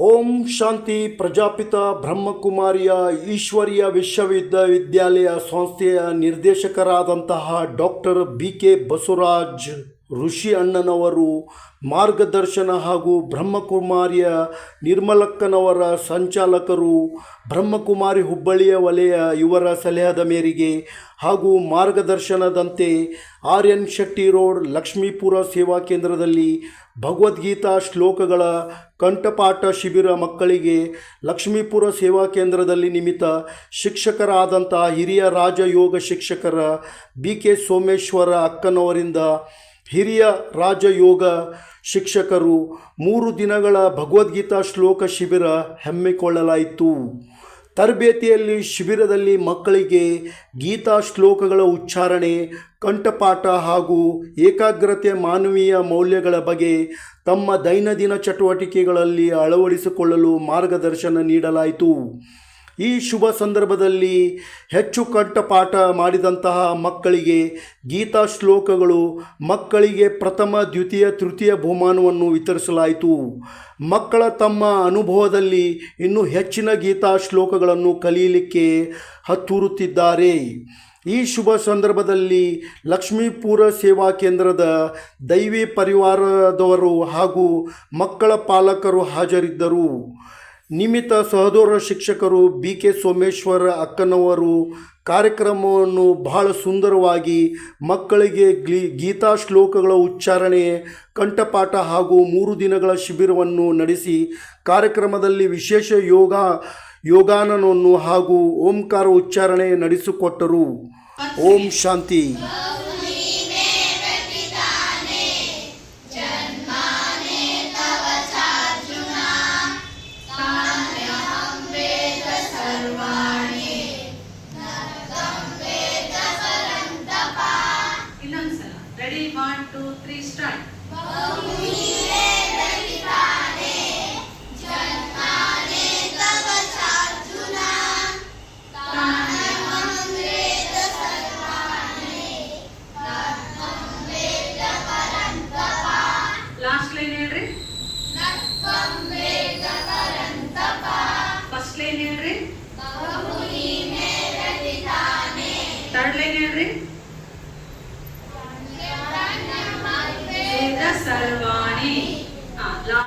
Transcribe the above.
ಓಂ ಶಾಂತಿ ಪ್ರಜಾಪಿತ ಬ್ರಹ್ಮಕುಮಾರಿಯ ಈಶ್ವರೀಯ ವಿಶ್ವವಿದ್ಯಾಲಯ ಸಂಸ್ಥೆಯ ನಿರ್ದೇಶಕರಾದಂತಹ doctor B K Basavaraj. Rishi ಅಣ್ಣನವರು ಮಾರ್ಗದರ್ಶನ ಹಾಗೂ ಬ್ರಹ್ಮಕುಮಾರಿಯ ನಿರ್ಮಲಕ್ಕನವರ ಸಂಚಾಲಕರು ಬ್ರಹ್ಮಕುಮಾರಿ ಹುಬ್ಬಳ್ಳಿಯ ವಲಯ ಇವರ ಸಲಹೆದ ಮೇರೆಗೆ ಹಾಗೂ ಮಾರ್ಗದರ್ಶನದಂತೆ R N Shetty road Lakshmipura ಸೇವಾ ಕೇಂದ್ರದಲ್ಲಿ ಭಗವದ್ಗೀತಾ ಶ್ಲೋಕಗಳ ಕಂಠಪಾಠ ಶಿಬಿರ ಮಕ್ಕಳಿಗೆ ಲಕ್ಷ್ಮೀಪುರ ಸೇವಾ ಕೇಂದ್ರದಲ್ಲಿ ನಿಮಿತ್ತ ಶಿಕ್ಷಕರಾದಂತಹ ಹಿರಿಯ ರಾಜಯೋಗ ಶಿಕ್ಷಕರ ಬಿ ಕೆ ಸೋಮೇಶ್ವರ ಅಕ್ಕನವರಿಂದ ಹಿರಿಯ ರಾಜಯೋಗ ಶಿಕ್ಷಕರು ಮೂರು ದಿನಗಳ ಭಗವದ್ಗೀತಾ ಶ್ಲೋಕ ಶಿಬಿರ ಹಮ್ಮಿಕೊಳ್ಳಲಾಯಿತು. ತರಬೇತಿಯಲ್ಲಿ ಶಿಬಿರದಲ್ಲಿ ಮಕ್ಕಳಿಗೆ ಗೀತಾ ಶ್ಲೋಕಗಳ ಉಚ್ಚಾರಣೆ, ಕಂಠಪಾಠ ಹಾಗೂ ಏಕಾಗ್ರತೆ ಮಾನವೀಯ ಮೌಲ್ಯಗಳ ಬಗ್ಗೆ ತಮ್ಮ ದೈನಂದಿನ ಚಟುವಟಿಕೆಗಳಲ್ಲಿ ಅಳವಡಿಸಿಕೊಳ್ಳಲು ಮಾರ್ಗದರ್ಶನ ನೀಡಲಾಯಿತು. ಈ ಶುಭ ಸಂದರ್ಭದಲ್ಲಿ ಹೆಚ್ಚು ಕಂಠಪಾಠ ಮಾಡಿದಂತಹ ಮಕ್ಕಳಿಗೆ ಗೀತಾ ಶ್ಲೋಕಗಳು ಮಕ್ಕಳಿಗೆ ಪ್ರಥಮ, ದ್ವಿತೀಯ, ತೃತೀಯ ಬಹುಮಾನವನ್ನು ವಿತರಿಸಲಾಯಿತು. ಮಕ್ಕಳ ತಮ್ಮ ಅನುಭವದಲ್ಲಿ ಇನ್ನೂ ಹೆಚ್ಚಿನ ಗೀತಾ ಶ್ಲೋಕಗಳನ್ನು ಕಲಿಯಲಿಕ್ಕೆ ಹತ್ತೂರುತ್ತಿದ್ದಾರೆ. ಈ ಶುಭ ಸಂದರ್ಭದಲ್ಲಿ ಲಕ್ಷ್ಮೀಪುರ ಸೇವಾ ಕೇಂದ್ರದ ದೈವಿ ಪರಿವಾರದವರು ಹಾಗೂ ಮಕ್ಕಳ ಪಾಲಕರು ಹಾಜರಿದ್ದರು. ನಿಮಿತ್ತ ಸಹೋದರ ಶಿಕ್ಷಕರು ಬಿ ಕೆ ಸೋಮೇಶ್ವರ ಅಕ್ಕನವರು ಕಾರ್ಯಕ್ರಮವನ್ನು ಬಹಳ ಸುಂದರವಾಗಿ ಮಕ್ಕಳಿಗೆ ಗ್ಲಿ, ಗೀತಾ ಶ್ಲೋಕಗಳ ಉಚ್ಚಾರಣೆ, ಕಂಠಪಾಠ ಹಾಗೂ ಮೂರು ದಿನಗಳ ಶಿಬಿರವನ್ನು ನಡೆಸಿ ಕಾರ್ಯಕ್ರಮದಲ್ಲಿ ವಿಶೇಷ ಯೋಗ ಯೋಗಾನನವನ್ನು ಹಾಗೂ ಓಂಕಾರ ಉಚ್ಚಾರಣೆ ನಡೆಸಿಕೊಟ್ಟರು. ಓಂ ಶಾಂತಿ. two, three, strike. Last line ಹೇಳ್ರಿ ನಕ್ಕಂಬೆ